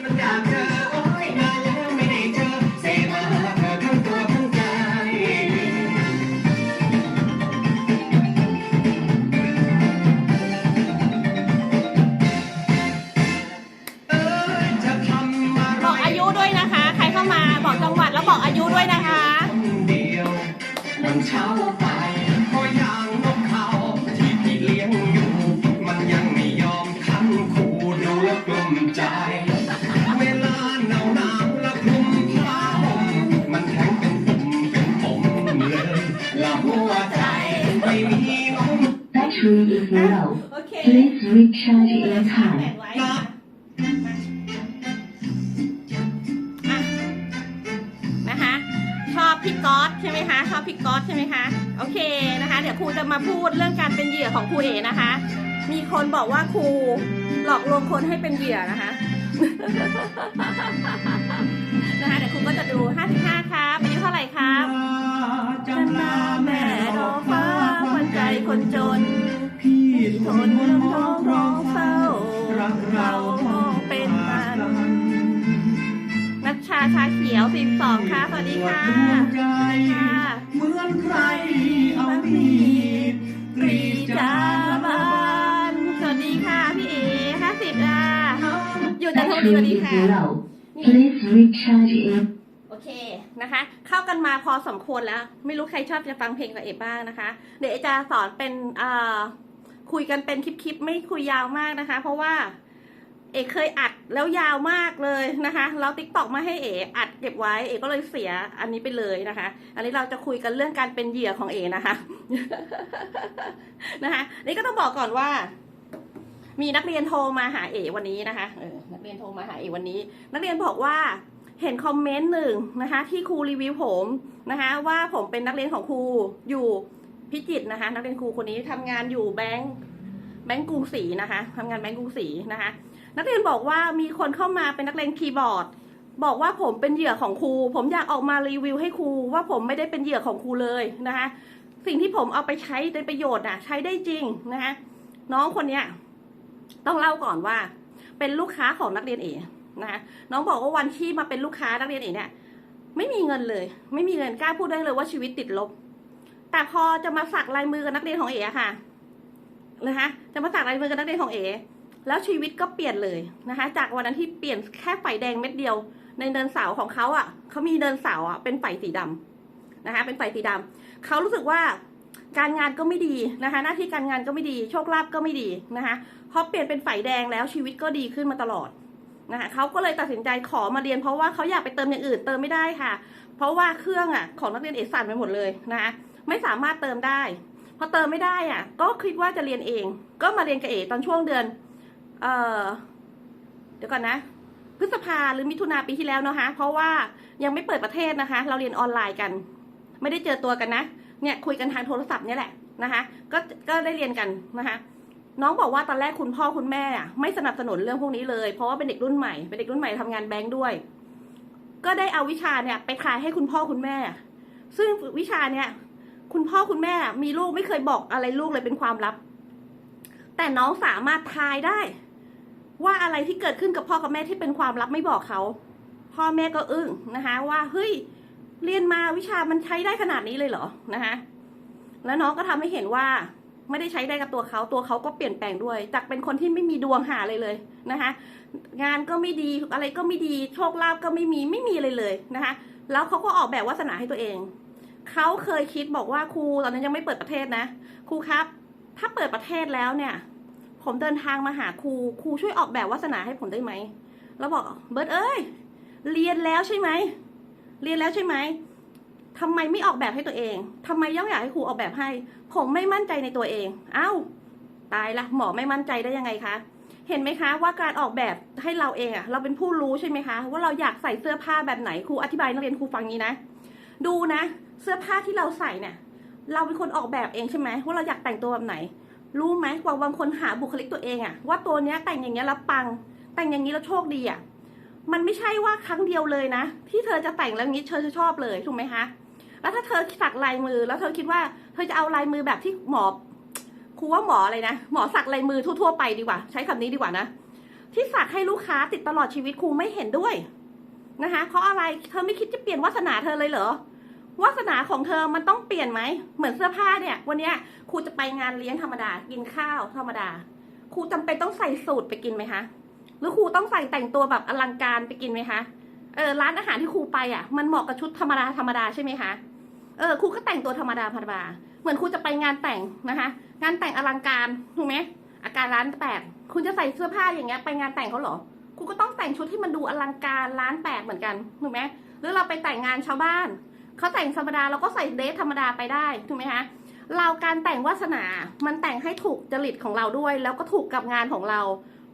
มั Please recharge in แป time. ดไว้นะคะอะนะคะชอบพี่ก๊อตใช่ไหมคะ ชอบพี่ก๊อตใช่ไหมคะ โอเคนะคะ เดี๋ยวครูจะมาพูดเรื่องการเป็นเหยื่อของครูเอนะคะ มีคนบอกว่าครูหลอกลวงคนให้เป็นเหยื่อนะคะ นะคะเดี๋ยวครูก็จะดู 55 ครับอายุเท่าไหร่ครับจำลาแม่ดอกฟ้าคควันนใจใจคคนนจจนนพี่ทนทมนองท้อง ร้ารักเราท้องเป็นมันนัชชาชาเขียวสิบสองค่ะ สวัสดีค่ะดวงใจค่ะเหมือนใครเอามีดกรีดจาบาบานสวัสดีค่ะ พี่เอห้าสิบอะอยู่จันทบุรีสวัส Battery ดี is ค่ะ low. Please recharge in โอเคนะคะ เข้ากันมาพอสมควรแล้ว ไม่รู้ใครชอบจะฟังเพลงกับเอบ้างนะคะ เดี๋ยวเอจะสอนเป็นอ่า คุยกันเป็นคลิปๆไม่คุยยาวมากนะคะ เพราะว่าเอกเคยอัดแล้วยาวมากเลยนะคะแล้วติ๊กตอกมาให้เออัดเก็บไว้ เอก็เลยเสียอันนี้ไปเลยนะคะ อันนี้เราจะคุยกันเรื่องการเป็นเหยื่อของเอนะคะนะคะนี่ก็ต้องบอกก่อนว่า มีนักเรียนโทรมาหาเอวันนี้นะคะเออนักเรียนโทรมาหาเอวันนี้ นักเรียนบอกว่าเห็นคอมเมนต์หนึ่งนะคะ ที่ครูรีวิวผมนะคะ ว่าผมเป็นนักเรียนของครูอยู่ พิจิตนะคะ นักเรียนครูคนนี้ทำงานอยู่แบงค์แบงค์กรุงศรีนะคะทำงานแบงค์กรุงศรีนะคะ นักเรียนบอกว่ามีคนเข้ามาเป็นนักเรียนคีย์บอร์ด บอกว่าผมเป็นเหยื่อของครู ผมอยากออกมารีวิวให้ครูว่าผมไม่ได้เป็นเหยื่อของครูเลยนะคะ สิ่งที่ผมเอาไปใช้ในประโยชน์อะ ใช้ได้จริงนะคะ น้องคนเนี้ยต้องเล่าก่อนว่า เป็นลูกค้าของนักเรียนเอนะคะน้องบอกว่าวันที่มาเป็นลูกค้านักเรียนเอเนี่ยไม่มีเงินเลย ไม่มีเงินกล้าพูดได้เลยว่าชีวิตติดลบ แต่พอจะมาสักลายมือกับนักเรียนของเออะค่ะนะคะจะมาสักลายมือกับนักเรียนของเอแล้วชีวิตก็เปลี่ยนเลยนะคะ จากวันนั้นที่เปลี่ยนแค่ไฟแดงเม็ดเดียว ในเดินเสาของเขาอะเขามีเดินเสาอะเป็นไฟสีดำนะคะ เป็นไฟสีดำเขารู้สึกว่าการงานก็ไม่ดีนะคะ หน้าที่การงานก็ไม่ดี โชคลาภก็ไม่ดีนะคะพอเปลี่ยนเป็นไฟแดงแล้วชีวิตก็ดีขึ้นมาตลอดนะคะเขาก็เลยตัดสินใจขอมาเรียน เพราะว่าเขาอยากไปเติมอย่างอื่นเติมไม่ได้ค่ะ เพราะว่าเครื่องอะของนักเรียนเอสั่นไปหมดเลยนะคะ ไม่สามารถเติมได้ พอเติมไม่ได้อะ ก็คิดว่าจะเรียนเอง ก็มาเรียนกับเอกตอนช่วงเดือน เอ่อเดี๋ยวก่อนนะ พฤษภาหรือมิถุนาปีที่แล้วนะคะเพราะว่ายังไม่เปิดประเทศนะคะ เราเรียนออนไลน์กัน ไม่ได้เจอตัวกันนะ เนี่ยคุยกันทางโทรศัพท์เนี่ยแหละนะคะ ก็ก็ได้เรียนกันนะคะน้องบอกว่าตอนแรกคุณพ่อคุณแม่อะไม่สนับสนุนเรื่องพวกนี้เลย เพราะว่าเป็นเด็กรุ่นใหม่เป็นเด็กรุ่นใหม่ทำงานแบงค์ด้วย ก็ได้เอาวิชาเนี่ยไปขายให้คุณพ่อคุณแม่ ซึ่งวิชาเนี่ย คุณพ่อคุณแม่มีลูกไม่เคยบอกอะไรลูกเลยเป็นความลับ แต่น้องสามารถทายได้ ว่าอะไรที่เกิดขึ้นกับพ่อกับแม่ที่เป็นความลับไม่บอกเขา พ่อแม่ก็อึ้งนะคะ ว่าเฮ้ยเรียนมาวิชามันใช้ได้ขนาดนี้เลยเหรอนะคะแล้วน้องก็ทำให้เห็นว่าไม่ได้ใช้ได้กับตัวเขาตัวเขาก็เปลี่ยนแปลงด้วย จากเป็นคนที่ไม่มีดวงหาเลยเลยนะคะ งานก็ไม่ดีอะไรก็ไม่ดีโชคลาภก็ไม่มีไม่มีเลยเลยนะคะ แล้วเขาก็ออกแบบวาสนาให้ตัวเอง เขาเคยคิดบอกว่าครูตอนนั้นยังไม่เปิดประเทศนะ ครูครับ ถ้าเปิดประเทศแล้วเนี่ย ผมเดินทางมาหาครูครูช่วยออกแบบวาสนาให้ผมได้ไหมแล้วบอกเบิร์ตเอ้ยเรียนแล้วใช่ไหมเรียนแล้วใช่ไหมทำไมไม่ออกแบบให้ตัวเองทำไมย่องอยากให้ครูออกแบบให้ ผมไม่มั่นใจในตัวเอง เอ้า ตายละหมอไม่มั่นใจได้ยังไงคะ เห็นไหมคะ ว่าการออกแบบให้เราเองอะเราเป็นผู้รู้ใช่ไหมคะ ว่าเราอยากใส่เสื้อผ้าแบบไหนครูอธิบายนักเรียนครูฟังนี้นะ ดูนะ เสื้อผ้าที่เราใส่เนี่ย เราเป็นคนออกแบบเองใช่ไหมว่าเราอยากแต่งตัวแบบไหน รู้ไหมว่าบางคนหาบุคลิกตัวเองอะว่าตัวเนี้ยแต่งอย่างเงี้ยแล้วปัง แต่งอย่างนี้แล้วโชคดีอะมันไม่ใช่ว่าครั้งเดียวเลยนะ ที่เธอจะแต่งแล้วงี้เธอจะชอบเลยถูกไหมคะแล้วถ้าเธอสักลายมือ แล้วเธอคิดว่าเธอจะเอาลายมือแบบที่หมอครูว่าหมออะไรนะหมอสักลายมือทั่วๆไปดีกว่า ใช้คำนี้ดีกว่านะที่สักให้ลูกค้าติดตลอดชีวิตครูไม่เห็นด้วยนะคะเพราะอะไรเธอไม่คิดจะเปลี่ยนวาสนาเธอเลยเหรอ วาสนาของเธอมันต้องเปลี่ยนไหม เหมือนเสื้อผ้าเนี่ย วันนี้ครูจะไปงานเลี้ยงธรรมดา กินข้าวธรรมดา ครูจำเป็นต้องใส่สูทไปกินไหมคะ หรือครูต้องใส่แต่งตัวแบบอลังการไปกินไหมคะ เออร้านอาหารที่ครูไปอะ มันเหมาะกับชุดธรรมดาธรรมดาใช่ไหมคะ เออครูก็แต่งตัวธรรมดาธรรมดา เหมือนครูจะไปงานแต่งนะคะ งานแต่งอลังการถูกไหมอาการร้านแตกคุณจะใส่เสื้อผ้าอย่างเงี้ยไปงานแต่งเขาเหรอครูก็ต้องแต่งชุดที่มันดูอลังการร้านแตกเหมือนกันถูกไหมหรือเราไปแต่งงานชาวบ้าน เขาแต่งธรรมดาเราก็ใส่เดรธรรมดาไปได้ถูกไหมคะเราการแต่งวาสนา มันแต่งให้ถูกจริตของเราด้วย แล้วก็ถูกกับงานของเรา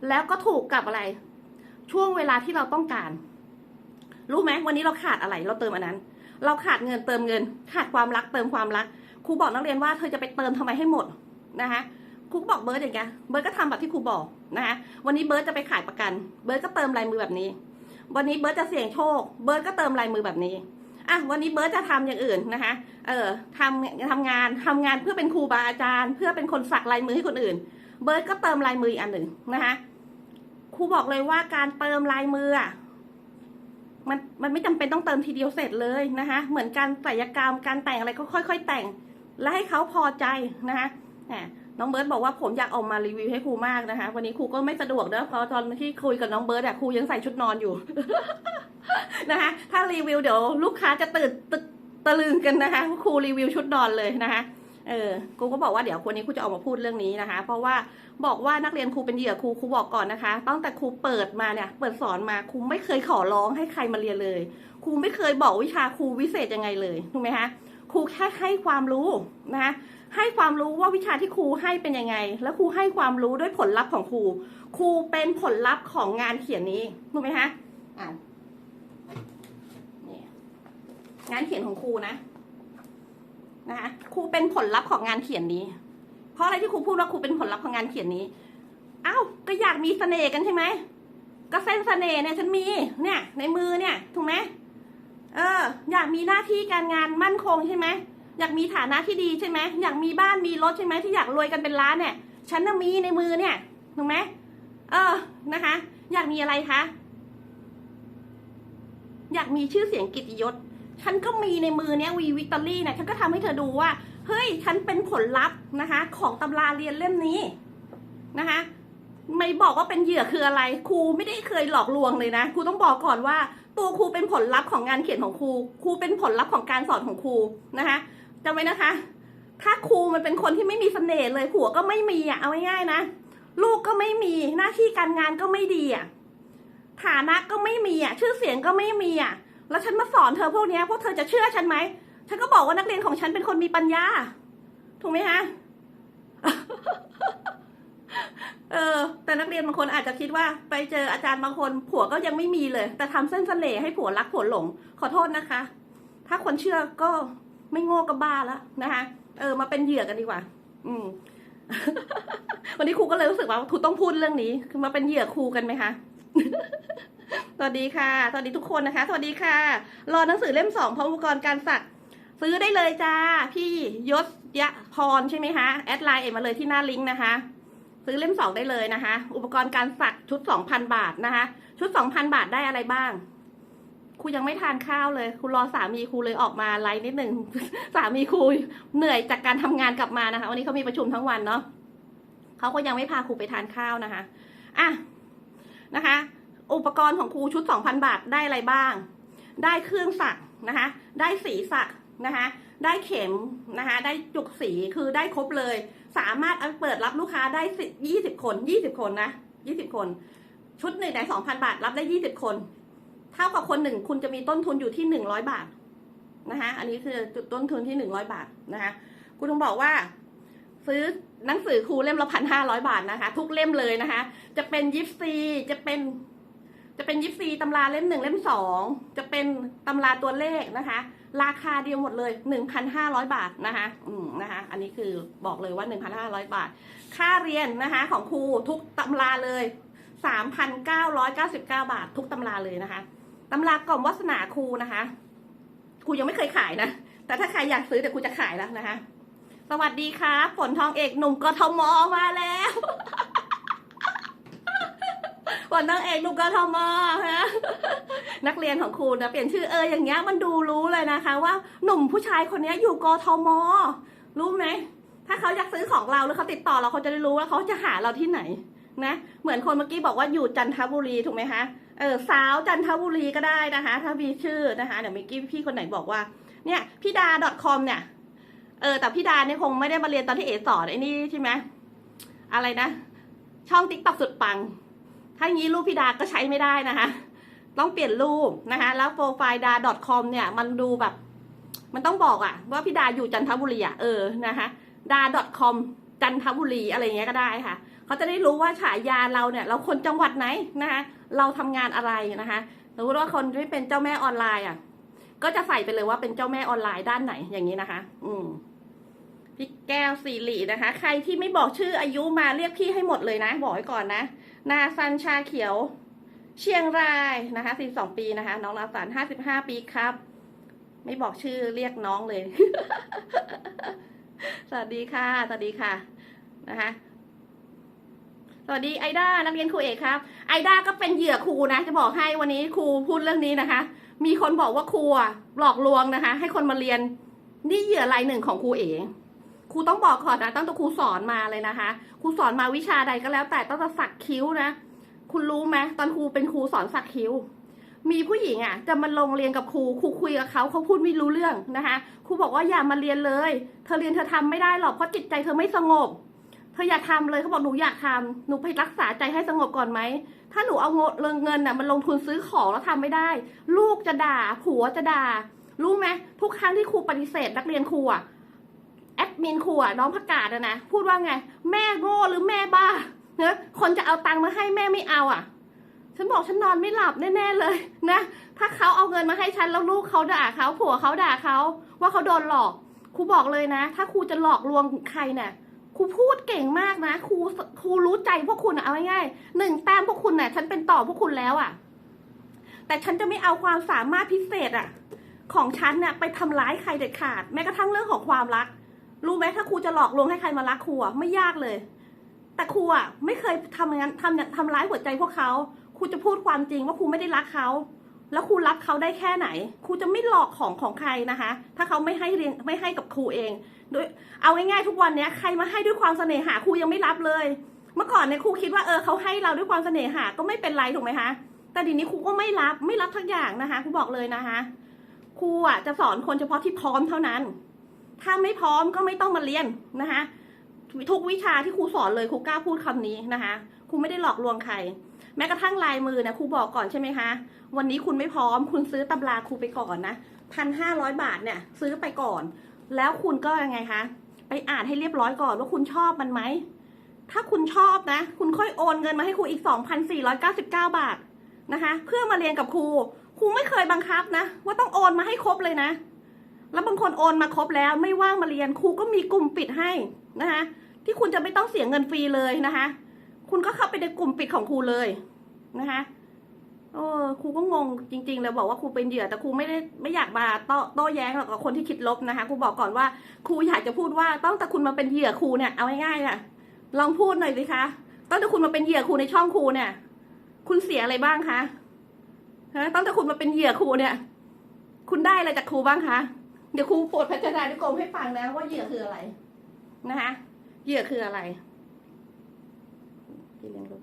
แล้วก็ถูกกับอะไร ช่วงเวลาที่เราต้องการ รู้ไหมวันนี้เราขาดอะไร เราเติมอันนั้น เราขาดเงินเติมเงิน ขาดความรักเติมความรัก ครูบอกนักเรียนว่าเธอจะไปเติมทำไมให้หมดนะคะครูบอกเบิร์ดอย่างเงี้ยเบิร์ดก็ทำแบบที่ครูบอกนะคะวันนี้เบิร์ดจะไปขายประกัน เบิร์ดก็เติมลายมือแบบนี้ วันนี้เบิร์ดจะเสี่ยงโชค เบิร์ดก็เติมลายมือแบบนี้ อะวันนี้เบิร์ดจะทำอย่างอื่นนะคะ เออทำทำงานทำงานเพื่อเป็นครูบาอาจารย์ เพื่อเป็นคนสักลายมือให้คนอื่น เบิร์ดก็เติมลายมืออีกอันหนึ่งนะคะครูบอกเลยว่าการเติมลายมืออะมันมันไม่จำเป็นต้องเติมทีเดียวเสร็จเลยนะคะ เหมือนการศัลยกรรมการแต่งอะไรก็ค่อย ๆ แต่ง และให้เขาพอใจนะคะ น้องเบิร์ตบอกว่าผมอยากออกมารีวิวให้ครูมากนะคะ วันนี้ครูก็ไม่สะดวกเนอะเพราะตอนที่คุยกับน้องเบิร์ตอะครูยังใส่ชุดนอนอยู่ นะคะ ถ้ารีวิวเดี๋ยวลูกค้าจะตื่นตะตะลึงกันนะคะครูรีวิวชุดนอนเลยนะคะเออครูก็บอกว่าเดี๋ยววันนี้ครูจะออกมาพูดเรื่องนี้นะคะ เพราะว่าบอกว่านักเรียนครูเป็นเหยื่อครูครูบอกก่อนนะคะตั้งแต่ครูเปิดมาเนี่ย เปิดสอนมาครูไม่เคยขอร้องให้ใครมาเรียนเลยครูไม่เคยบอกวิชาครูวิเศษยังไงเลยถูกไหมคะ ครูแค่ให้ความรู้นะคะให้ความรู้ว่าวิชาที่ครูให้เป็นยังไง แล้วครูให้ความรู้ด้วยผลลัพธ์ของครู ครูเป็นผลลัพธ์ของงานเขียนนี้ถูกไหมคะอ่านี่งานเขียนของครูนะนะคะครูเป็นผลลัพธ์ของงานเขียนนี้ เพราะอะไรที่ครูพูดว่าครูเป็นผลลัพธ์ของงานเขียนนี้อ้าวก็อยากมีเสน่ห์กันใช่ไหมก็เส้นเสน่ห์เนี่ยฉันมีเนี่ยในมือเนี่ยถูกไหม เออ อยากมีหน้าที่การงานมั่นคงใช่ไหมอยากมีฐานะที่ดีใช่ไหมอยากมีบ้านมีรถใช่ไหมที่อยากรวยกันเป็นล้านเนี่ย ฉันน่ะมีในมือเนี่ยถูกไหมเออนะคะ อยากมีอะไรคะอยากมีชื่อเสียงกิติยศ ฉันก็มีในมือเนี่ยวีวิกตอรี่เนี่ยฉันก็ทำให้เธอดูว่า เฮ้ย ฉันเป็นผลลัพธ์นะคะ ของตำราเรียนเล่มนี้นะคะ ไม่บอกว่าเป็นเหยื่อคืออะไร ครูไม่ได้เคยหลอกลวงเลยนะ ครูต้องบอกก่อนว่า ตัวครูเป็นผลลัพธ์ของงานเขียนของครู ครูเป็นผลลัพธ์ของการสอนของครูนะคะจำไว้นะคะ ถ้าครูมันเป็นคนที่ไม่มีเสน่ห์เลยผัวก็ไม่มีอะเอาง่ายๆนะ ลูกก็ไม่มีหน้าที่การงานก็ไม่ดีอะฐานะก็ไม่มีอะชื่อเสียงก็ไม่มีอะแล้วฉันมาสอนเธอพวกนี้พวกเธอจะเชื่อฉันไหมฉันก็บอกว่านักเรียนของฉันเป็นคนมีปัญญา ถูกไหมคะ เออ แต่นักเรียนบางคนอาจจะคิดว่า ไปเจออาจารย์บางคน ผัวก็ยังไม่มีเลย แต่ทำเส้นเสน่ห์ให้ผัวรักผัวหลง ขอโทษนะคะ ถ้าคนเชื่อก็ไม่โง่ก็บ้าแล้วนะคะ เออ มาเป็นเหยื่อกันดีกว่า อืม วันนี้ครูก็เลยรู้สึกว่าครูต้องพูดเรื่องนี้คือมาเป็นเหยื่อครูกันไหมคะสวัสดีค่ะสวัสดีทุกคนนะคะ สวัสดีค่ะ รอหนังสือเล่มสองพร้อมอุปกรณ์การสักซื้อได้เลยจ้า พี่ยศยะพรใช่ไหมคะ แอดไลน์เอ็มมาเลยที่หน้าลิงก์นะคะ ซื้อเล่มสองได้เลยนะคะ อุปกรณ์การสักชุดสองพันบาทนะคะ ชุดสองพันบาทได้อะไรบ้างครูยังไม่ทานข้าวเลยครูรอสามีครูเลยออกมาไลฟ์นิดหนึ่งสามีครูเหนื่อยจากการทำงานกลับมานะคะ วันนี้เขามีประชุมทั้งวันเนาะเขาก็ยังไม่พาครูไปทานข้าวนะคะอะนะคะ อุปกรณ์ของครูชุดสองพันบาทได้อะไรบ้าง ได้เครื่องสักนะคะ ได้สีสักนะคะ ได้เข็มนะคะ ได้จุกสีคือได้ครบเลย สามารถเปิดรับลูกค้าได้ยี่สิบคนยี่สิบคนนะยี่สิบคน ชุดหนึ่งในสองพันบาทรับได้ยี่สิบคน เท่ากับคนหนึ่งคุณจะมีต้นทุนอยู่ที่หนึ่งร้อยบาทนะคะอันนี้คือจุดต้นทุนที่หนึ่งร้อยบาทนะคะคุณต้องบอกว่า ซื้อหนังสือครูเล่มละพันห้าร้อยบาทนะคะ ทุกเล่มเลยนะคะ จะเป็นยิปซีจะเป็นจะเป็นยิปซีตำราเล่มหนึ่งเล่มสองจะเป็นตำราตัวเลขนะคะ ราคาเดียวหมดเลยหนึ่งพันห้าร้อยบาทนะคะอืมนะคะ อันนี้คือบอกเลยว่าหนึ่งพันห้าร้อยบาท ค่าเรียนนะคะของครูทุกตำราเลยสามพันเก้าร้อยเก้าสิบเก้าบาท ทุกตำราเลยนะคะตำรากล่อมวาสนาครูนะคะครูยังไม่เคยขายนะ แต่ถ้าใครอยากซื้อเดี๋ยวครูจะขายแล้วนะคะ สวัสดีค่ะฝนทองเอกหนุ่มกทมมาแล้ว วันนางเอกหนุ่มกทมฮะนักเรียนของครูนะเปลี่ยนชื่อเอออย่างเงี้ยมันดูรู้เลยนะคะ ว่าหนุ่มผู้ชายคนนี้อยู่กทม รู้ไหมถ้าเขาอยากซื้อของเราหรือเขาติดต่อเราเขาจะได้รู้ว่าเขาจะหาเราที่ไหนนะเหมือนคนเมื่อกี้บอกว่าอยู่จันทบุรีถูกไหมคะเออสาวจันทบุรีก็ได้นะคะ ถ้ามีชื่อนะคะเดี๋ยวเมื่อกี้พี่คนไหนบอกว่า เนี่ยพี่ดา .com เนี่ยเออแต่พี่ดาเนี่ยคงไม่ได้มาเรียนตอนที่เอสอนไอ้นี่ใช่ไหมอะไรนะ ช่องติ๊กต็อกสุดปัง ถ้างี้รูปพี่ดาก็ใช้ไม่ได้นะคะ ต้องเปลี่ยนรูปนะคะ แล้วโปรไฟล์ดา .com เนี่ยมันดูแบบ มันต้องบอกอะว่าพี่ดาอยู่จันทบุรีอะเออนะคะดา .com จันทบุรีอะไรเงี้ยก็ได้ค่ะเขาจะได้รู้ว่าฉายาเราเนี่ย เราคนจังหวัดไหนนะคะเราทำงานอะไรนะคะสมมติว่าคนที่เป็นเจ้าแม่ออนไลน์อะ ก็จะใส่ไปเลยว่าเป็นเจ้าแม่ออนไลน์ด้านไหนอย่างนี้นะคะ อืมพี่แก้วสีหลีนะคะ ใครที่ไม่บอกชื่ออายุมาเรียกพี่ให้หมดเลยนะ บอกไว้ก่อนนะ นาซันชาเขียว เชียงรายนะคะ42ปีนะคะ น้องนาสัน55 ปีครับ ไม่บอกชื่อเรียกน้องเลย สวัสดีค่ะ สวัสดีค่ะนะคะสวัสดีไอด้านักเรียนครูเอกครับ ไอด้าก็เป็นเหยื่อครูนะ จะบอกให้วันนี้ครูพูดเรื่องนี้นะคะ มีคนบอกว่าครูหลอกลวงนะคะ ให้คนมาเรียนนี่เหยื่อรายหนึ่งของครูเอก ครูต้องบอกก่อนนะตั้งแต่ครูสอนมาเลยนะคะครูสอนมาวิชาใดก็แล้ว แต่ต้องจะสักคิ้วนะคุณรู้ไหมตอนครูเป็นครูสอนสักคิ้ว มีผู้หญิงอะ จะมาลงเรียนกับครูครูคุยกับเขาเขาพูดไม่รู้เรื่องนะคะครูบอกว่าอย่ามาเรียนเลย เธอเรียนเธอทำไม่ได้หรอกเพราะจิตใจเธอไม่สงบเธออยากทำเลยเขาบอกหนูอยากทำหนูไปรักษาใจให้สงบก่อนไหมถ้าหนูเอาเงินเงินน่ะมันลงทุนซื้อของแล้วทำไม่ได้ ลูกจะด่าผัวจะด่ารู้ไหมทุกครั้งที่ครูปฏิเสธนักเรียนครูอะ มินครูอะน้องประกาศอะนะพูดว่าไง แม่โง่หรือแม่บ้าเนอะคนจะเอาตังค์มาให้แม่ไม่เอาอะฉันบอกฉันนอนไม่หลับแน่ๆเลยนะถ้าเขาเอาเงินมาให้ฉันแล้วลูกเขาด่าเขาผัวเขาด่าเขาว่าเขาโดนหลอกครูบอกเลยนะ ถ้าครูจะหลอกลวงใครเนี่ยครูพูดเก่งมากนะครูครูรู้ใจพวกคุณอะเอาง่ายๆหนึ่งแต้มพวกคุณน่ะ ฉันเป็นต่อพวกคุณแล้วอะแต่ฉันจะไม่เอาความสามารถพิเศษอะของฉันเนี่ยไปทำร้ายใครเด็ดขาด แม้กระทั่งเรื่องของความรัก รู้ไหมถ้าครูจะหลอกลวงให้ใครมารักครูอะไม่ยากเลย แต่ครูอะไม่เคยทำอย่างนั้นทำเนี่ยทำร้ายหัวใจพวกเขาครูจะพูดความจริงว่าครูไม่ได้รักเขาแล้วครูรักเขาได้แค่ไหนครูจะไม่หลอกของของใครนะคะ ถ้าเขาไม่ให้เรียนไม่ให้กับครูเองโดยเอาง่ายๆทุกวันเนี้ยใครมาให้ด้วยความเสน่หาครูยังไม่รับเลย เมื่อก่อนเนี่ยครูคิดว่าเออเขาให้เราด้วยความเสน่หาก็ไม่เป็นไรถูกไหมคะแต่ทีนี้ครูก็ไม่รับไม่รับทักอย่างนะคะครูบอกเลยนะคะครูอะจะสอนคนเฉพาะที่พร้อมเท่านั้น ถ้าไม่พร้อมก็ไม่ต้องมาเรียนนะคะทุกวิชาที่ครูสอนเลยครูกล้าพูดคำนี้นะคะครูไม่ได้หลอกลวงใคร แม้กระทั่งลายมือนะครูบอกก่อนใช่ไหมคะ วันนี้คุณไม่พร้อม คุณซื้อตำราครูไปก่อนนะพันห้าร้อยบาทเนี่ย ซื้อไปก่อน แล้วคุณก็ยังไงคะไปอ่านให้เรียบร้อยก่อนว่าคุณชอบมันไหมถ้าคุณชอบนะ คุณค่อยโอนเงินมาให้ครูอีก 2,499 บาทนะคะ เพื่อมาเรียนกับครู ครูไม่เคยบังคับนะ ว่าต้องโอนมาให้ครบเลยนะ แล้วบางคนโอนมาครบแล้วไม่ว่างมาเรียนครูก็มีกลุ่มปิดให้นะคะที่คุณจะไม่ต้องเสียเงินฟรีเลยนะคะ คุณก็เข้าไปในกลุ่มปิดของครูเลยนะคะเออครูก็งงจริงๆเลยบอกว่าครูเป็นเหยื่อแต่ครูไม่ได้ไม่อยากมาโต้โต้แย้งหรอกกับคนที่คิดลบนะคะครูบอกก่อนว่าครูอยากจะพูดว่าตั้งแต่คุณมาเป็นเหยื่อครูเนี่ยเอาง่ายๆอะลองพูดหน่อยสิคะตั้งแต่คุณมาเป็นเหยื่อครูในช่องครูเนี่ย คุณเสียอะไรบ้างคะฮะตั้งแต่คุณมาเป็นเหยื่อครูเนี่ย คุณได้อะไรจากครูบ้างคะ เดี๋ยวครูโปรดพัฒนานุกรมให้ฟังนะ ว่าเหยื่อคืออะไร นะคะเหยื่อคืออะไรที่เลี้ยงลูก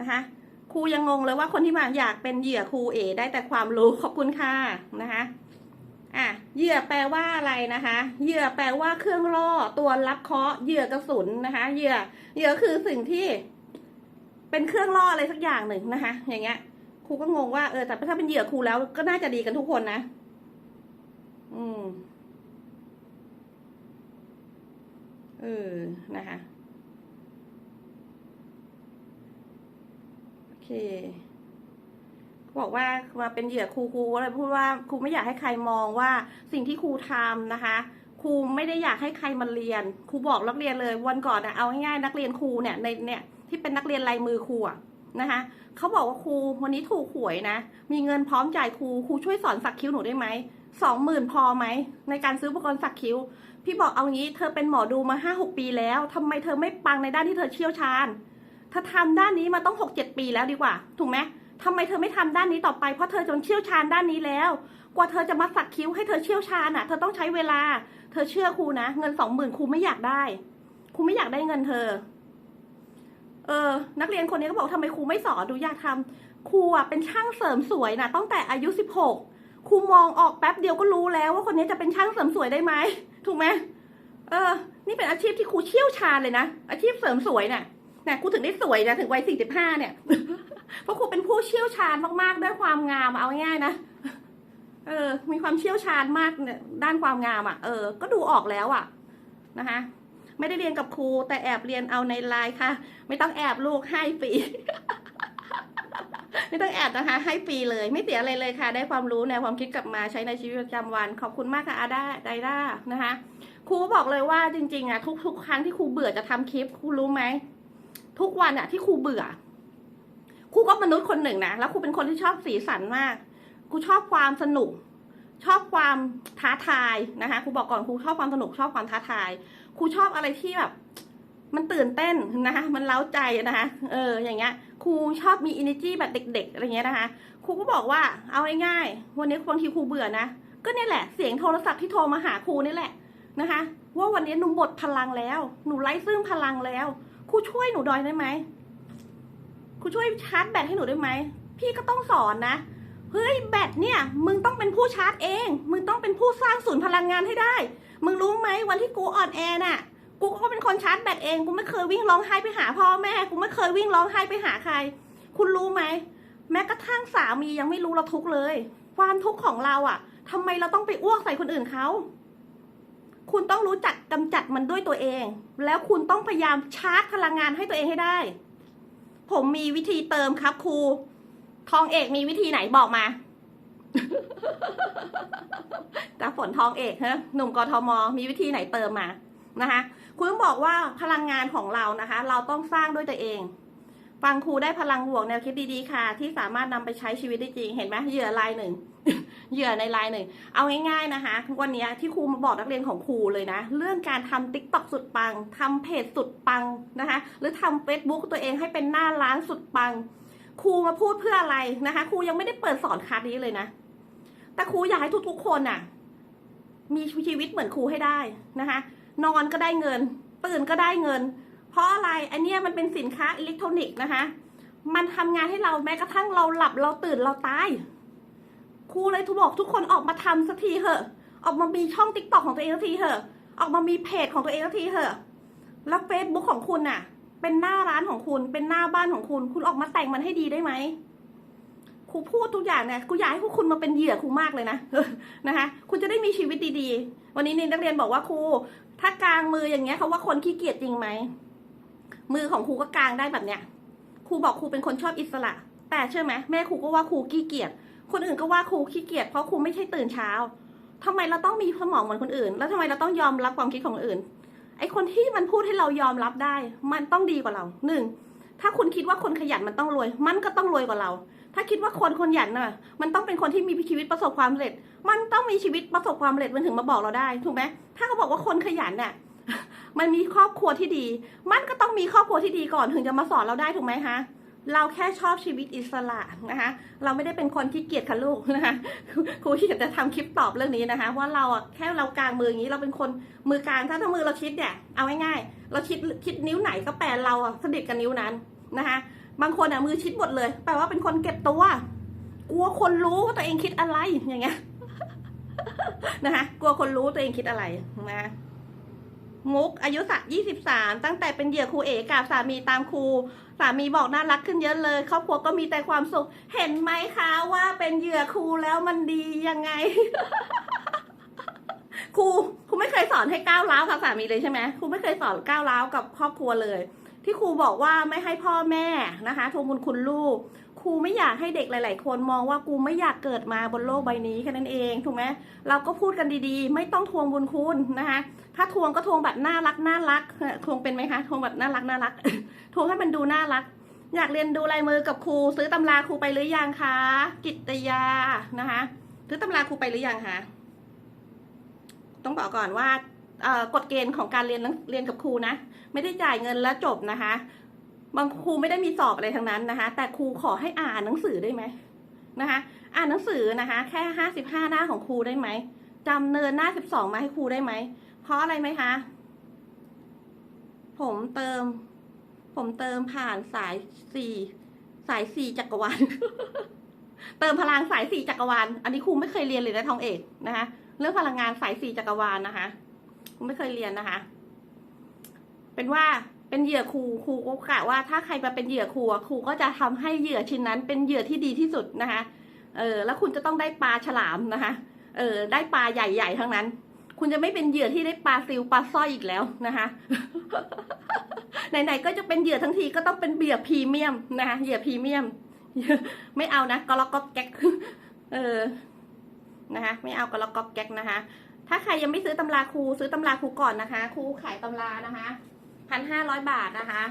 นะคะครูยังงงเลยว่าคนที่มาอยากเป็นเหยื่อครูเอ ได้แต่ความรู้ขอบคุณค่ะนะคะ อะเหยื่อแปลว่าอะไรนะคะเหยื่อแปลว่าเครื่องล่อตัวรับเคาะเหยื่อกระสุนนะคะเหยื่อเหยื่อคือสิ่งที่ เป็นเครื่องล่ออะไรสักอย่างหนึ่งนะคะ อย่างเงี้ยครูก็งงว่าเออแต่ถ้าเป็นเหยื่อครูแล้วก็น่าจะดีกันทุกคนนะ อืมเออนะคะ โอเค บอกว่ามาเป็นเหยื่อครูครูอะไรพูดว่าครูไม่อยากให้ใครมองว่าสิ่งที่ครูทำนะคะครูไม่ได้อยากให้ใครมาเรียนครูบอกนักเรียนเลยวันก่อนนะเอาง่ายๆนักเรียนครูเนี่ยในเนี่ยที่เป็นนักเรียนลายมือครูอะนะคะเขาบอกว่าครูวันนี้ถูกหวยนะ มีเงินพร้อมจ่ายครูครูช่วยสอนสักคิ้วหนูได้ไหมสองหมื่นพอไหมในการซื้ออุปกรณ์สักคิ้ว พี่บอกเอางี้เธอเป็นหมอดูมาห้าหกปีแล้วทำไมเธอไม่ปังในด้านที่เธอเชี่ยวชาญเธอทำด้านนี้มาต้องหกเจ็ดปีแล้วดีกว่า ถูกไหม ทำไมเธอไม่ทำด้านนี้ต่อไปเพราะเธอจนเชี่ยวชาญด้านนี้แล้ว กว่าเธอจะมาสักคิ้วให้เธอเชี่ยวชาญอะ เธอต้องใช้เวลา เธอเชื่อครูนะเงินสองหมื่นครูไม่อยากได้ครูไม่อยากได้เงินเธอ เออ นักเรียนคนนี้ก็บอกทำไมครูไม่สอนดูอยากทำครูอะเป็นช่างเสริมสวยนะตั้งแต่อายุสิบหกครูมองออกแป๊บเดียวก็รู้แล้วว่าคนนี้จะเป็นช่างเสริมสวยได้ไหมถูกไหมเออ นี่เป็นอาชีพที่ครูเชี่ยวชาญเลยนะอาชีพเสริมสวยน่ะ นะครูถึงได้สวยนะถึงวัยสี่สิบห้าเนี่ย เพราะครูเป็นผู้เชี่ยวชาญมากๆ ด้วยความงามเอาง่ายนะ เออ มีความเชี่ยวชาญมากเนี่ยด้านความงามอะ เออ ก็ดูออกแล้วอะ นะคะ ไม่ได้เรียนกับครู แต่แอบเรียนเอาในไลน์ค่ะ ไม่ต้องแอบลูกให้ฟรี ไม่ต้องแอบนะคะ ให้ฟรีเลย ไม่เสียอะไรเลยค่ะ ได้ความรู้แนวความคิดกลับมาใช้ในชีวิตประจำวัน ขอบคุณมากค่ะอาด้าไดด้านะคะครูบอกเลยว่าจริงๆอะทุกๆ ครั้งที่ครูเบื่อจะทำคลิปครูรู้ไหม ทุกวันอะที่ครูเบื่อครูก็มนุษย์คนหนึ่งนะแล้วครูเป็นคนที่ชอบสีสันมากครูชอบความสนุก ชอบความท้าทายนะคะครูบอกก่อนครูชอบความสนุกชอบความท้าทายครูชอบอะไรที่แบบ มันตื่นเต้นนะคะ มันเล้าใจนะคะเอออย่างเงี้ยครูชอบมี energy แบบเด็ก ๆอะไรเงี้ยนะคะครูก็บอกว่าเอาง่ายๆวันนี้บางทีครูเบื่อนะก็เนี่ยแหละเสียงโทรศัพท์ที่โทรมาหาครูนี่แหละนะคะ ว่าวันนี้หนูหมดพลังแล้ว หนูไร้ซึ่งพลังแล้ว ครูช่วยหนูดอยได้ไหมครูช่วยชาร์จแบตให้หนูได้ไหม พี่ก็ต้องสอนนะ เฮ้ยแบตเนี่ย มึงต้องเป็นผู้ชาร์จเอง มึงต้องเป็นผู้สร้างศูนย์พลังงานให้ได้ มึงรู้ไหมวันที่กูอ่อนแอน่ะ กูก็เป็นคนชาร์จแบตเอง กูไม่เคยวิ่งร้องไห้ไปหาพ่อแม่ กูไม่เคยวิ่งร้องไห้ไปหาใคร คุณรู้ไหม แม้กระทั่งสามียังไม่รู้เราทุกข์เลย ความทุกข์ของเราอะทำไมเราต้องไปอ้วกใส่คนอื่นเขา คุณต้องรู้จักกำจัดมันด้วยตัวเอง แล้วคุณต้องพยายามชาร์จพลังงานให้ตัวเองให้ได้ ผมมีวิธีเติมครับครู ทองเอกมีวิธีไหนบอกมาตาฝนทองเอกฮะหนุ่มกทม มีวิธีไหนเติมมานะคะ คุณต้องบอกว่าพลังงานของเรานะคะ เราต้องสร้างด้วยตัวเอง ฟังครูได้พลังบวกแนวคิดดีๆค่ะ ที่สามารถนำไปใช้ชีวิตได้จริงเห็นไหมเหยื่อรายหนึ่งเหยื่อในรายหนึ่ง เอาง่ายๆนะคะวันนี้ที่ครูมาบอกนักเรียนของครูเลยนะ เรื่องการทำติ๊กต็อกสุดปังทำเพจสุดปังนะคะ หรือทำเฟซบุ๊กตัวเองให้เป็นหน้าร้านสุดปัง ครูมาพูดเพื่ออะไรนะคะ ครูยังไม่ได้เปิดสอนคานี้เลยนะ แต่ครูอยากให้ทุกๆคนน่ะ มีชีวิตเหมือนครูให้ได้นะคะ นอนก็ได้เงิน ตื่นก็ได้เงิน เพราะอะไรอันเนี้ยมันเป็นสินค้าอิเล็กทรอนิกส์นะคะ มันทำงานให้เราแม้กระทั่งเราหลับเราตื่นเราตายครูเลยทุกบอกทุกคนออกมาทำสักทีเถอะ ออกมามีช่องติ๊กต็อกของตัวเองสักทีเถอะ ออกมามีเพจของตัวเองสักทีเถอะ แล้วเฟซบุ๊กของคุณน่ะ เป็นหน้าร้านของคุณ เป็นหน้าบ้านของคุณ คุณออกมาแต่งมันให้ดีได้ไหมครูพูดทุกอย่างเนี่ยครูอยากให้พวกคุณมาเป็นเหยื่อครูมากเลยนะนะคะ คุณจะได้มีชีวิตดีๆ วันนี้นี่นักเรียนบอกว่าครู ถ้ากลางมืออย่างเงี้ยเขาว่าคนขี้เกียจจริงไหม มือของครูก็กลางได้แบบเนี้ยครูบอกครูเป็นคนชอบอิสระ แต่เชื่อไหมแม่ครูก็ว่าครูขี้เกียจคนอื่นก็ว่าครูขี้เกียจเพราะครูไม่ใช่ตื่นเช้าทำไมเราต้องมีสมองเหมือนคนอื่น แล้วทำไมเราต้องยอมรับความคิดของคนอื่น ไอคนที่มันพูดให้เรายอมรับได้ มันต้องดีกว่าเราหนึ่งถ้าคุณคิดว่าคนขยันมันต้องรวย มันก็ต้องรวยกว่าเรา ถ้าคิดว่าคนคนขยันน่ะ มันต้องเป็นคนที่มีชีวิตประสบความสำเร็จ มันต้องมีชีวิตประสบความสำเร็จมันถึงมาบอกเราได้ ถูกไหมถ้าเขาบอกว่าคนขยันน่ะ มันมีครอบครัวที่ดี มันก็ต้องมีครอบครัวที่ดีก่อนถึงจะมาสอนเราได้ถูกไหมคะเราแค่ชอบชีวิตอิสระนะคะ เราไม่ได้เป็นคนที่เกียจค่ะลูกนะคะครูที่จะทำคลิปตอบเรื่องนี้นะคะ ว่าเราอะแค่เรากลางมืออย่างนี้เราเป็นคนมือกลางถ้าถ้ามือเราชิดเนี่ยเอาง่ายๆเราชิดชิดนิ้วไหนก็แปลเราอะสนิทกับนิ้วนั้นนะคะ บางคนอะมือชิดหมดเลยแปลว่าเป็นคนเก็บตัว กลัวคนรู้ว่าตัวเองคิดอะไรอย่างเงี้ยนะคะ กลัวคนรู้ตัวเองคิดอะไรนะ มุกอายุสักยี่สิบสามตั้งแต่เป็นเหยื่อครูเอกกับสามีตามครู สามีบอกน่ารักขึ้นเยอะเลย ครอบครัวก็มีแต่ความสุข เห็นไหมคะว่าเป็นเหยื่อครูแล้วมันดียังไง ครูครูไม่เคยสอนให้ก้าวร้าวกับสามีเลยใช่ไหมครูไม่เคยสอนก้าวร้าวกับครอบครัวเลย ที่ครูบอกว่าไม่ให้พ่อแม่นะคะทวงบุญคุณลูก รูไม่อยากให้เด็กหลาย ๆ คนมองว่ากูไม่อยากเกิดมาบนโลกใบนี้แค่นั้นเองถูกไหมเราก็พูดกันดีๆ ไม่ต้องทวงบุญคุณนะคะถ้าทวงก็ทวงแบบน่ารักน่ารักทวงเป็นไหมคะทวงแบบน่ารักน่ารักทวงให้มันดูน่ารัก อยากเรียนดูลายมือกับครู ซื้อตำราครูไปหรือยังคะกิตยานะคะซื้อตำราครูไปหรือยังคะต้องบอกก่อนว่ากฎเกณฑ์ของการเรียนเรียนกับครูนะ ไม่ได้จ่ายเงินแล้วจบนะคะ บางครูไม่ได้มีสอบอะไรทั้งนั้นนะคะ แต่ครูขอให้อ่านหนังสือได้ไหมนะคะ อ่านหนังสือนะคะ แค่ห้าสิบห้าหน้าของครูได้ไหมจำเนินหน้าสิบสองมาให้ครูได้ไหม เพราะอะไรไหมคะ ผมเติม ผมเติมผ่านสายสี่สายสี่จักรวาล เติมพลังสายสี่จักรวาล อันนี้ครูไม่เคยเรียนเลยนะทองเอกนะคะ เรื่องพลังงานสายสี่จักรวาลนะคะครูไม่เคยเรียนนะคะ เป็นว่า เป็นเหยื่อครูครูก็กะว่าถ้าใครมาเป็นเหยื่อครูครูก็จะทำให้เหยื่อชิ้นนั้น เป็นเหยื่อที่ดีที่สุดนะคะ เออแล้วคุณจะต้องได้ปลาฉลามนะคะ เออได้ปลาใหญ่ๆทั้งนั้น คุณจะไม่เป็นเหยื่อที่ได้ปลาซิวปลาสร้อยอีกแล้วนะคะไหนๆก็จะเป็นเหยื่อทั้งทีก็ต้องเป็นเหยื่อพรีเมียมนะคะเหยื่อพรีเมียมไม่เอานะกอล็อกก็แก๊กเออนะคะ ไม่เอากอล็อกก็แก๊กนะคะ ถ้าใครยังไม่ซื้อตำราครูซื้อตำราครูก่อนนะคะครูขายตำรานะคะ พันห้าร้อยบาทนะคะ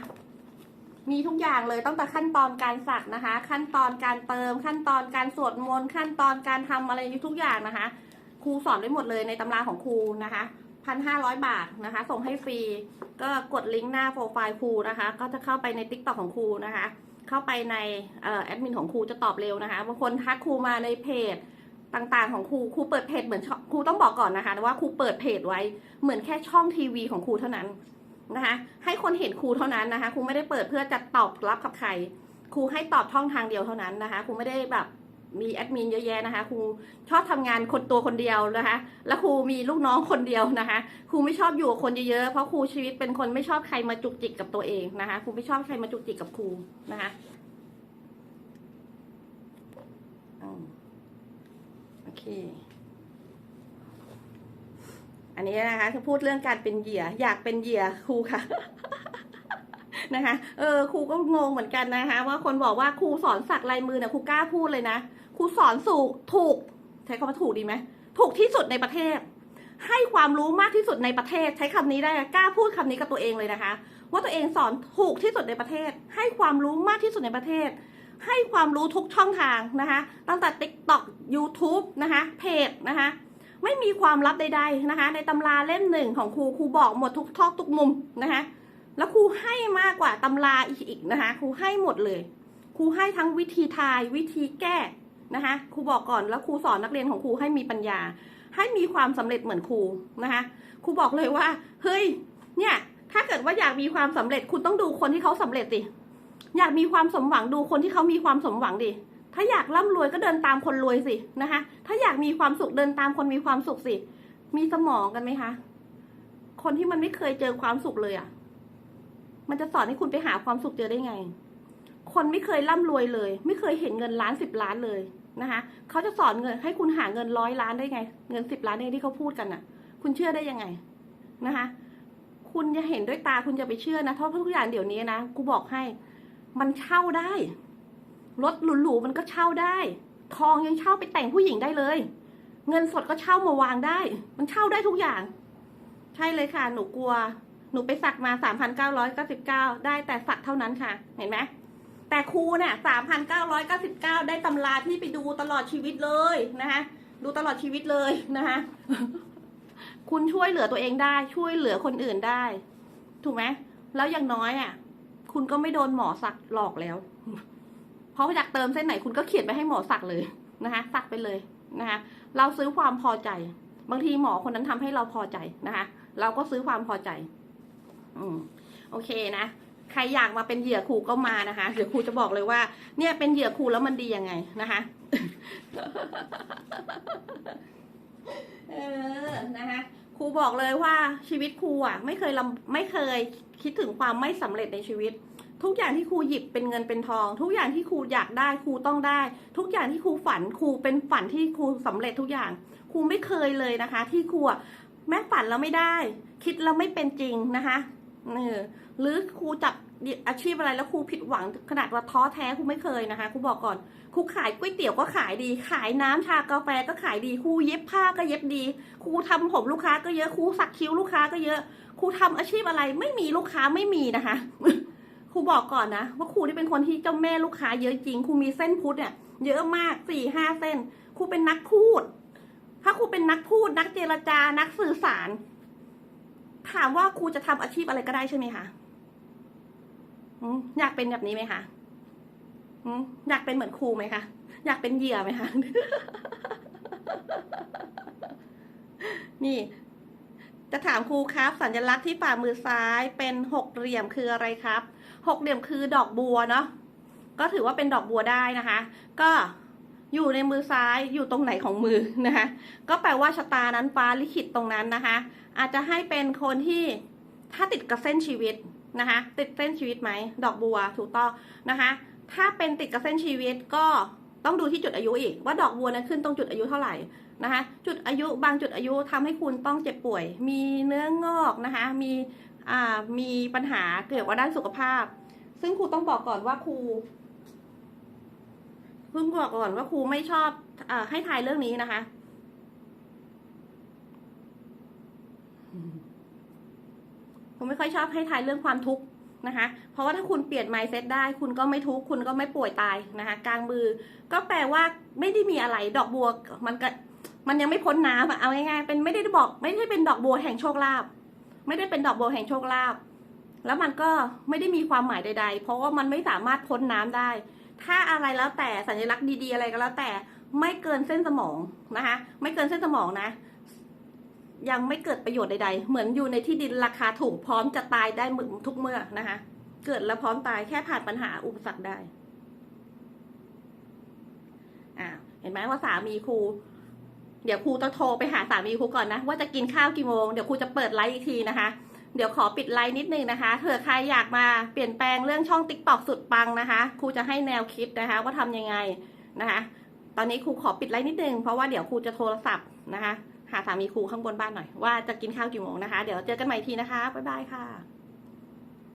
มีทุกอย่างเลยตั้งแต่ขั้นตอนการสักนะคะ ขั้นตอนการเติม ขั้นตอนการสวดมนต์ขั้นตอนการทำอะไรทุกอย่างนะคะ ครูสอนไว้หมดเลยในตำราของครูนะคะพันห้าร้อยบาทนะคะ ส่งให้ฟรี ก็กดลิงก์หน้าโปรไฟล์ครูนะคะ ก็จะเข้าไปใน t ิ k t o k ของครูนะคะ เข้าไปในออแอดมินของครูจะตอบเร็วนะคะบางคนทักครูมาในเพจต่างๆของครูครูเปิดเพจเหมือนครูต้องบอกก่อนนะคะว่าครูเปิดเพจไว้เหมือนแค่ช่องทีวีของครูเท่านั้น นะคะ ให้คนเห็นครูเท่านั้นนะคะ ครูไม่ได้เปิดเพื่อจะตอบรับกับใคร ครูให้ตอบช่องทางเดียวเท่านั้นนะคะ ครูไม่ได้แบบมีแอดมินเยอะแยะนะคะ ครูชอบทำงานคนตัวคนเดียวนะคะ แล้วครูมีลูกน้องคนเดียวนะคะ ครูไม่ชอบอยู่กับคนเยอะๆ เพราะครูชีวิตเป็นคนไม่ชอบใครมาจุกจิกกับตัวเองนะคะ ครูไม่ชอบใครมาจุกจิกกับครูนะคะโอเค อันนี้นะคะจะพูดเรื่องการเป็นเหยื่ออยากเป็นเหยื่อครูค่ะนะคะเออครูก็งงเหมือนกันนะคะ ว่าคนบอกว่าครูสอนสักลายมือเนี่ยครูกล้าพูดเลยนะครูสอนสูกถูก ใช้คำว่าถูกดีไหมถูกที่สุดในประเทศ ให้ความรู้มากที่สุดในประเทศ ใช้คำนี้ได้อะกล้าพูดคำนี้กับตัวเองเลยนะคะ ว่าตัวเองสอนถูกที่สุดในประเทศ ให้ความรู้มากที่สุดในประเทศ ให้ความรู้ทุกช่องทางนะคะ ตั้งแต่ TikTok YouTube นะคะเพจนะคะ ไม่มีความลับใด ๆนะคะ ในตำราเล่มหนึ่งของครูครูบอกหมดทุกทอกทุกมุมนะคะ แล้วครูให้มากกว่าตำราอีกนะคะ ครูให้หมดเลยครูให้ทั้งวิธีทายวิธีแก้นะคะครูบอกก่อนแล้วครูสอนนักเรียนของครูให้มีปัญญา ให้มีความสำเร็จเหมือนครูนะคะครูบอกเลยว่าเฮ้ยเนี่ยถ้าเกิดว่าอยากมีความสำเร็จคุณต้องดูคนที่เขาสำเร็จดิอยากมีความสมหวังดูคนที่เขามีความสมหวังดิ ถ้าอยากร่ำรวยก็เดินตามคนรวยสินะคะ ถ้าอยากมีความสุขเดินตามคนมีความสุขสิ มีสมองกันไหมคะ คนที่มันไม่เคยเจอความสุขเลยอะ่ะ มันจะสอนให้คุณไปหาความสุขเจอได้ไง คนไม่เคยร่ำรวยเลย ไม่เคยเห็นเงินล้านสิบล้านเลยนะคะ เขาจะสอนเงินให้คุณหาเงินร้อยล้านได้ไง เงินสิบล้านเองที่เขาพูดกันน่ะ คุณเชื่อได้ยังไงนะคะ คุณจะเห็นด้วยตาคุณจะไปเชื่อนะเพราะทุกอย่างเดี๋ยวนี้นะ กูบอกให้ มันเช่าได้ รถหรูๆมันก็เช่าได้ ทองยังเช่าไปแต่งผู้หญิงได้เลย เงินสดก็เช่ามาวางได้ มันเช่าได้ทุกอย่าง ใช่เลยค่ะ หนูกลัว หนูไปสักมาสามพันเก้าร้อยเก้าสิบเก้าได้แต่สักเท่านั้นค่ะ เห็นไหมแต่ครูเนี่ยสามพันเก้าร้อยเก้าสิบเก้าได้ตำราที่ไปดูตลอดชีวิตเลยนะคะ ดูตลอดชีวิตเลยนะคะ คุณช่วยเหลือตัวเองได้ ช่วยเหลือคนอื่นได้ ถูกไหม แล้วอย่างน้อยอะ คุณก็ไม่โดนหมอสักหลอกแล้ว พราะอยากเติมเส้นไหนคุณก็เขียนไปให้หมอสักเลยนะคะ สักไปเลยนะคะ เราซื้อความพอใจ บางทีหมอคนนั้นทำให้เราพอใจนะคะ เราก็ซื้อความพอใจ อืมโอเคนะใครอยากมาเป็นเหยื่อครูก็มานะคะเดี๋ยวครูจะบอกเลยว่า เนี่ยเป็นเหยื่อครูแล้วมันดียังไงนะคะเออนะคะครูบอกเลยว่าชีวิตครูอะ ไม่เคยลำไม่เคยคิดถึงความไม่สำเร็จในชีวิต ทุกอย่างที่ครูหยิบเป็นเงินเป็นทอง ทุกอย่างที่ครูอยากได้ครูต้องได้ ทุกอย่างที่ครูฝันครูเป็นฝันที่ครูสำเร็จทุกอย่างครูไม่เคยเลยนะคะ ที่ครูอะแม้ฝันแล้วไม่ได้ คิดแล้วไม่เป็นจริงนะคะเออหรือครูจับอาชีพอะไรแล้วครูผิดหวังขนาดว่าท้อแท้ครูไม่เคยนะคะครูบอกก่อนครูขายก๋วยเตี๋ยวก็ขายดี ขายน้ำชากาแฟก็ขายดีครูเย็บผ้าก็เย็บดีครูทำผมลูกค้าก็เยอะครูสักคิ้วลูกค้าก็เยอะครูทำอาชีพอะไรไม่มีลูกค้าไม่มีนะคะ ครูบอกก่อนนะ ว่าครูที่เป็นคนที่เจ้าแม่ลูกค้าเยอะจริงครูมีเส้นพุทธเนี่ยเยอะมากสี่ห้าเส้นครูเป็นนักพูด ถ้าครูเป็นนักพูด นักเจรจานักสื่อสาร ถามว่าครูจะทำอาชีพอะไรก็ได้ใช่ไหมคะอยากเป็นแบบนี้ไหมคะอยากเป็นเหมือนครูไหมคะอยากเป็นเหยื่อไหมคะนี่ จะถามครูครับ สัญลักษณ์ที่ฝ่ามือซ้ายเป็นหกเหลี่ยมคืออะไรครับ หกเหลี่ยมคือดอกบัวเนาะก็ถือว่าเป็นดอกบัวได้นะคะ ก็อยู่ในมือซ้ายอยู่ตรงไหนของมือนะคะ ก็แปลว่าชะตานั้นฟ้าลิขิตตรงนั้นนะคะ อาจจะให้เป็นคนที่ถ้าติดกับเส้นชีวิตนะคะ ติดเส้นชีวิตไหมดอกบัวถูกต้องนะคะ ถ้าเป็นติดกับเส้นชีวิตก็ต้องดูที่จุดอายุอีกว่าดอกบัวนั้นขึ้นตรงจุดอายุเท่าไหร่นะคะ จุดอายุบางจุดอายุทำให้คุณต้องเจ็บป่วย มีเนื้องอกนะคะ มี มีปัญหาเกี่ยวกับด้านสุขภาพ ซึ่งครูต้องบอกก่อนว่าครูเพิ่งบอกก่อนว่าครูไม่ชอบอให้ทายเรื่องนี้นะคะ ผมไม่ค่อยชอบให้ทายเรื่องความทุกข์นะคะ เพราะว่าถ้าคุณเปลี่ยน mindset ได้ คุณก็ไม่ทุกข์คุณก็ไม่ป่วยตายนะคะ กลางมือ ก็แปลว่าไม่ได้มีอะไร ดอกบัวมันก็มันยังไม่พ้นน้ำเอาง่ายๆเป็นไม่ได้บอก ไม่ได้เป็นดอกบัวแห่งโชคลาภ ไม่ได้เป็นดอกบัวแห่งโชคลาภแล้วมันก็ไม่ได้มีความหมายใด ๆ เพราะว่ามันไม่สามารถพ้นน้ำได้ ถ้าอะไรแล้วแต่สัญลักษณ์ดีๆอะไรก็แล้วแต่ไม่เกินเส้นสมองนะคะ ไม่เกินเส้นสมองนะ ยังไม่เกิดประโยชน์ใดๆ เหมือนอยู่ในที่ดินราคาถูกพร้อมจะตายได้มึทุกเมื่อนะคะ เกิดแล้วพร้อมตายแค่ผ่านปัญหาอุปสรรคได้อ่าเห็นไหมว่าสามีครู เดี๋ยวครูต้องโทรไปหาสามีครูก่อนนะ ว่าจะกินข้าวกี่โมง เดี๋ยวครูจะเปิดไลฟ์อีกทีนะคะ เดี๋ยวขอปิดไลฟ์นิดนึงนะคะเผื่อใครอยากมาเปลี่ยนแปลงเรื่องช่องติ๊กตอกสุดปังนะคะ ครูจะให้แนวคิดนะคะ ว่าทำยังไงนะคะ ตอนนี้ครูขอปิดไลฟ์นิดนึงเพราะว่าเดี๋ยวครูจะโทรศัพท์นะคะ หาสามีครูข้างบนบ้านหน่อยว่าจะกินข้าวกี่โมงนะคะ เดี๋ยวเจอกันใหม่ทีนะคะบ๊ายบายค่ะ